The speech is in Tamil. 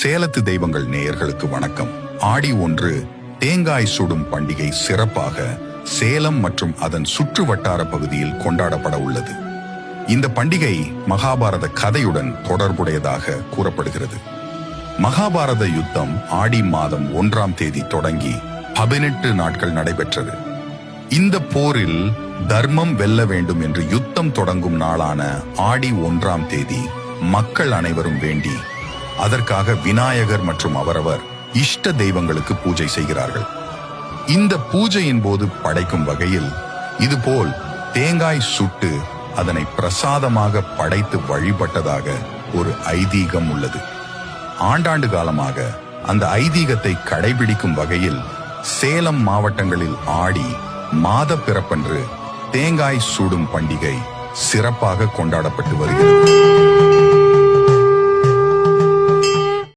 சேலத்து தெய்வங்கள் நேயர்களுக்கு வணக்கம். ஆடி ஒன்று தேங்காய் சுடும் பண்டிகை சிறப்பாக சேலம் மற்றும் அதன் சுற்று வட்டார பகுதியில் கொண்டாடப்பட உள்ளது. இந்த பண்டிகை மகாபாரத கதையுடன் தொடர்புடையதாக கூறப்படுகிறது. மகாபாரத யுத்தம் ஆடி மாதம் ஒன்றாம் தேதி தொடங்கி பதினெட்டு நாட்கள் நடைபெற்றது. இந்த போரில் தர்மம் வெல்ல வேண்டும் என்று யுத்தம் தொடங்கும் நாளான ஆடி ஒன்றாம் தேதி மக்கள் அனைவரும் வேண்டி அதற்காக விநாயகர் மற்றும் அவரவர் இஷ்ட தெய்வங்களுக்கு பூஜை செய்கிறார்கள். இந்த பூஜையின் போது படைக்கும் வகையில் இதுபோல் தேங்காய் சுட்டு அதனை பிரசாதமாக படைத்து வழிபட்டதாக ஒரு ஐதீகம் உள்ளது. ஆண்டாண்டு காலமாக அந்த ஐதீகத்தை கடைபிடிக்கும் வகையில் சேலம் மாவட்டங்களில் ஆடி மாத பிறப்பன்று தேங்காய் சூடும் பண்டிகை சிறப்பாக கொண்டாடப்பட்டு வருகிறது.